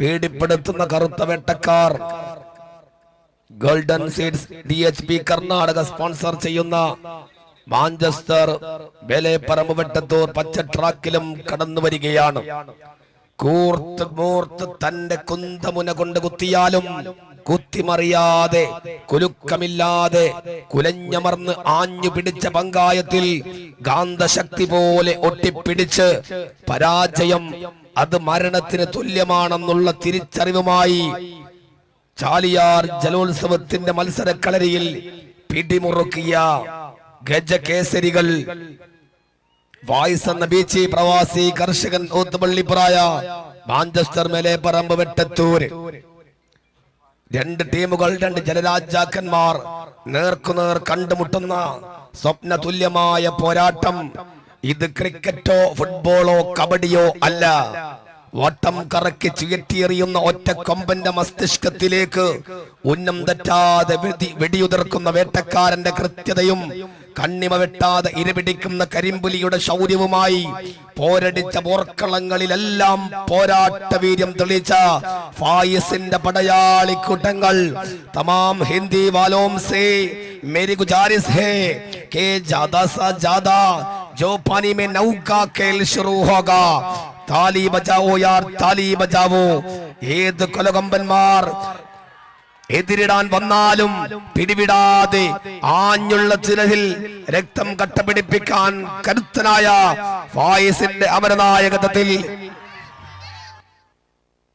പേടിപ്പെടുത്തുന്ന കറുത്ത വെട്ടക്കാർ. Golden seeds D H P Karnataka sponsor ചെയ്യുന്ന മാഞ്ചസ്റ്റർ വേലേപ്പറമ്പ് വെട്ടത്തൂർ പച്ച ട്രാക്കിലും കടന്നു വരികയാണ്. കൂർത്ത് മൂർത്ത് തന്റെ കുന്തമുന കൊണ്ട് കുത്തിയാലും കുത്തിമറിയാതെ കുലുക്കമില്ലാതെ കുലഞ്ഞമർന്ന് ആഞ്ഞു പിടിച്ച പങ്കായത്തിൽ ഗാന്ധശക്തി പോലെ ഒട്ടിപ്പിടിച്ച് പരാജയം അത് മരണത്തിന് തുല്യമാണെന്നുള്ള തിരിച്ചറിവുമായി ചാലിയാർ ജലോത്സവത്തിന്റെ മത്സരക്കളരിയിൽ പിടിമുറുക്കിയ ഗജകേസരികൾ. വായ്സ് എന്ന ബീച്ച് പ്രവാസി കർഷകൻ ഓത്തുപള്ളിപ്പുറായ മാഞ്ചസ്റ്റർ മേലെ പറമ്പ് വെട്ടത്തൂര്. രണ്ട് ടീമുകൾ രണ്ട് ജലരാജാക്കന്മാർ നേർക്കുനേർ കണ്ടുമുട്ടുന്ന സ്വപ്ന തുല്യമായ പോരാട്ടം ഇത് ക്രിക്കറ്റോ ഫുട്ബോളോ കബഡിയോ അല്ല. വട്ടം കറക്കി ചുയറ്റിയെറിയുന്ന ഒറ്റ കൊമ്പന്റെ മസ്തിഷ്കത്തിലേക്ക് ഉന്നം തെറ്റാതെ വെടിയുതിർക്കുന്ന വേട്ടക്കാരന്റെ കൃത്യതയും കണ്ണിമ വെട്ടാതെ ഇരപിടിക്കുന്ന കരിമ്പുലിയുടെ ശൗര്യവുമായി പോരടിച്ച പോർക്കളങ്ങളിലെല്ലാം പോരാട്ട വീര്യം തെളിച്ച ഫായിസിന്റെ പടയാളിക്കൂട്ടങ്ങൾ തമാം ഹിന്ദി വാലോംസേ മേരി ഗുജാരിസ് ഹേ കെ ജാദാ സാ ജാദാ जो पानी में नौका खेल शुरू होगा താലി ബജാവോ യാർ താലി ബജാവോ ഏത് കൊലകൊമ്പന്മാർ എതിരിടാൻ വന്നാലും പിടിവിടാതെ ആഞ്ഞുള്ള ചിരഹിൽ രക്തം കട്ടപിടിപ്പിക്കാൻ കരുത്തനായ ഫായിസിന്റെ അമരനായകത്വത്തിൽ